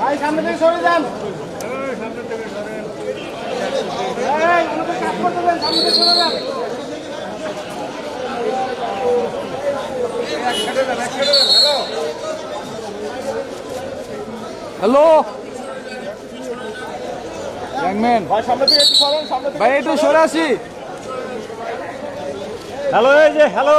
ভাই সামনে থেকে সরে যান। এই, আমাদের কাজ করতে দেন, সামনে থেকে সরে যান। হ্যালো। ভাই একটু সরে আসি। হ্যালো এই যে হ্যালো।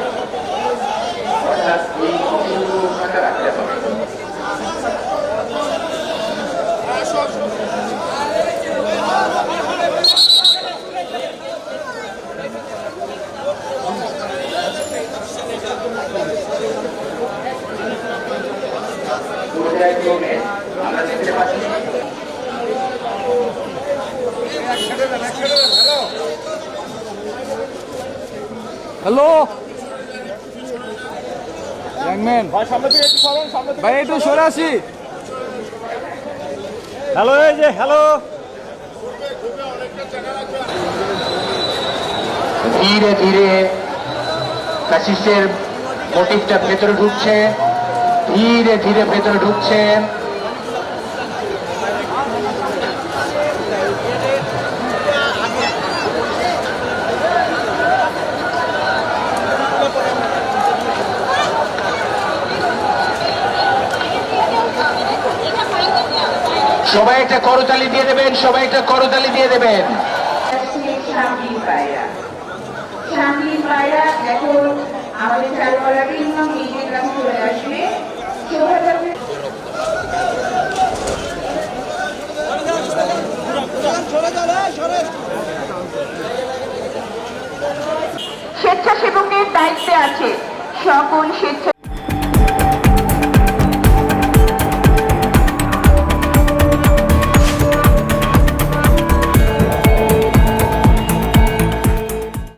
পর্যায়ক্রমে আমরা দেখতে পাচ্ছি হ্যালো। ভাই একটু সরেন, ভাই একটু সরে আসি। হ্যালো এই যে হ্যালো। ধীরে ধীরে ফ্যাসিস্টের মোটিভটা ভেতরে ঢুকছে। ধীরে ধীরে ভেতরে ঢুকছে সবাই একটা করতালি দিয়ে দেবেন, সবাই একটা করতালি দিয়ে দেবেন। এখন স্বেচ্ছাসেবকের দায়িত্বে আছে। সকল স্বেচ্ছা